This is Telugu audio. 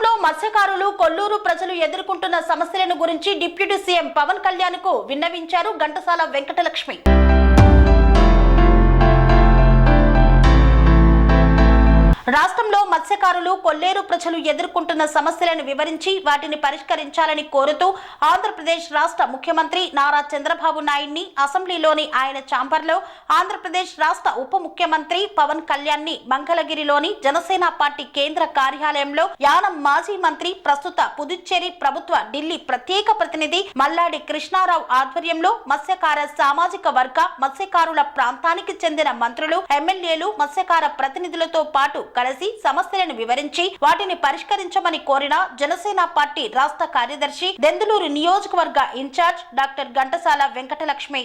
రాష్ట్రంలో మత్స్యకారులు కొల్లూరు ప్రజలు ఎదుర్కొంటున్న సమస్యలను గురించి డిప్యూటీ సీఎం పవన్ కళ్యాణ్కు విన్నవించారు ఘంటసాల వెంకటలక్ష్మి. రాష్ట్రంలో మత్స్యకారులు కొల్లేరు ప్రజలు ఎదుర్కొంటున్న సమస్యలను వివరించి వాటిని పరిష్కరించాలని కోరుతూ ఆంధ్రప్రదేశ్ రాష్ట్ర ముఖ్యమంత్రి నారా చంద్రబాబు నాయుడిని అసెంబ్లీలోని ఆయన ఛాంబర్లో ఆంధ్రప్రదేశ్ రాష్ట్ర ఉప ముఖ్యమంత్రి పవన్ కళ్యాణ్ని మంగళగిరిలోని జనసేన పార్టీ కేంద్ర కార్యాలయంలో యానం మాజీ మంత్రి ప్రస్తుత పుదుచ్చేరి ప్రభుత్వ ఢిల్లీ ప్రత్యేక ప్రతినిధి మల్లాడి కృష్ణారావు ఆధ్వర్యంలో మత్స్యకార సామాజిక వర్గ మత్స్యకారుల ప్రాంతానికి చెందిన మంత్రులు ఎమ్మెల్యేలు మత్స్యకార ప్రతినిధులతో పాటు కలిసి సమస్యలను వివరించి వాటిని పరిష్కరించమని కోరిన జనసేన పార్టీ రాష్ట్ర కార్యదర్శి దెందులూరు నియోజకవర్గ ఇన్ఛార్జ్ డాక్టర్ ఘంటసాల వెంకటలక్ష్మి.